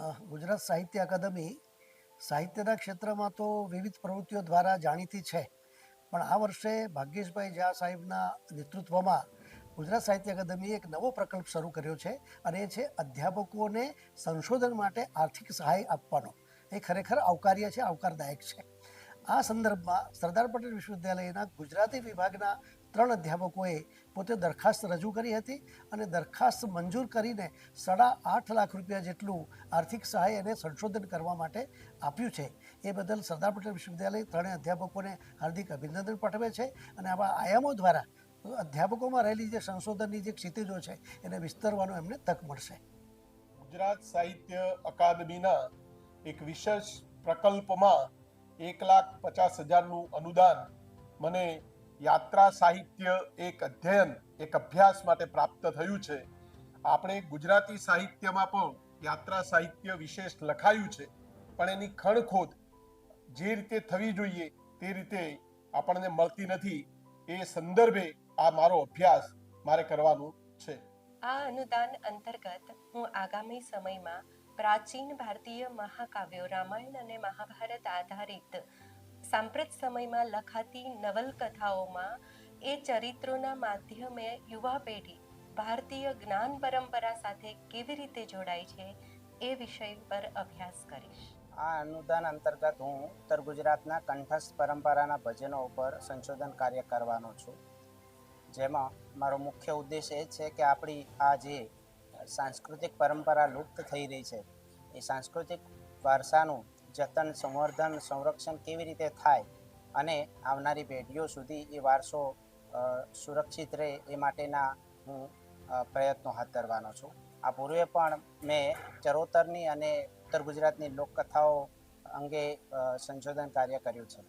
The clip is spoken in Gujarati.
ગુજરાત સાહિત્ય અકાદમી સાહિત્યના ક્ષેત્રમાં તો વિવિધ પ્રવૃત્તિઓ દ્વારા જાણીતી છે. પણ આ વર્ષે ભાગ્યેશભાઈ ઝા સાહેબના નેતૃત્વમાં ગુજરાત સાહિત્ય અકાદમીએ એક નવો પ્રકલ્પ શરૂ કર્યો છે અને એ છે અધ્યાપકોને સંશોધન માટે આર્થિક સહાય આપવાનો. એ ખરેખર આવકાર્ય છે, આવકારદાયક છે. આ સંદર્ભમાં સરદાર પટેલ વિશ્વવિદ્યાલયના ગુજરાતી વિભાગના ત્રણ અધ્યાપકોએ પોતે દરખાસ્ત રજૂ કરી હતી અને દરખાસ્ત મંજૂર કરીને સાડા આઠ લાખ રૂપિયા જેટલું આર્થિક સહાય અને સંશોધન કરવા માટે આપ્યું છે. એ બદલ સરદાર પટેલ વિશ્વવિદ્યાલય ત્રણેય અધ્યાપકોને હાર્દિક અભિનંદન પાઠવે છે અને આવા આયામો દ્વારા અધ્યાપકોમાં રહેલી જે સંશોધનની જે ક્ષિતિજો છે એને વિસ્તરવાનો એમને તક મળશે. ગુજરાત સાહિત્ય અકાદમીના એક વિશેષ પ્રકલ્પમાં એક લાખ પચાસ હજારનું અનુદાન મને યાત્રા સાહિત્ય એક અધ્યયન, એક અભ્યાસ માટે પ્રાપ્ત થયું છે. આપણે ગુજરાતી સાહિત્યમાં પણ યાત્રા સાહિત્ય વિશેષ લખાયું છે. પણ એની ખણખોદ જે રીતે થવી જોઈએ તે રીતે આપણને મળતી નથી. એ સંદર્ભે આ મારો અભ્યાસ મારે કરવાનું છે. આ અનુદાન અંતર્ગત હું આગામી સમયમાં પ્રાચીન ભારતીય મહાકાવ્યો રામાયણ અને મહાભારત આધારિત સાંપ્રત સમયમાં લખાતી નવલકથાઓમાં એ ચરિત્રોના માધ્યમે યુવા પેઢી ભારતીય જ્ઞાન પરંપરા સાથે કેવી રીતે જોડાય છે એ વિષય પર અભ્યાસ કરીશ. આ અનુદાન અંતર્ગત હું ઉત્તર ગુજરાતના કંઠસ્થ પરંપરાના ભજનો ઉપર સંશોધન કાર્ય કરવાનો છું. જેમાં મારો મુખ્ય ઉદ્દેશ એ છે કે આપણી આ જે સાંસ્કૃતિક પરંપરા લુપ્ત થઈ રહી છે, એ સાંસ્કૃતિક વારસાનું જતન, સંવર્ધન, સંરક્ષણ કેવી રીતે થાય અને આવનારી પેઢીઓ સુધી એ વારસો સુરક્ષિત રહે એ માટેના હું પ્રયત્નો હાથ ધરવાનો છું. આ પૂર્વે પણ મેં ચરોતરની અને ઉત્તર ગુજરાતની લોકકથાઓ અંગે સંશોધન કાર્ય કર્યું છે.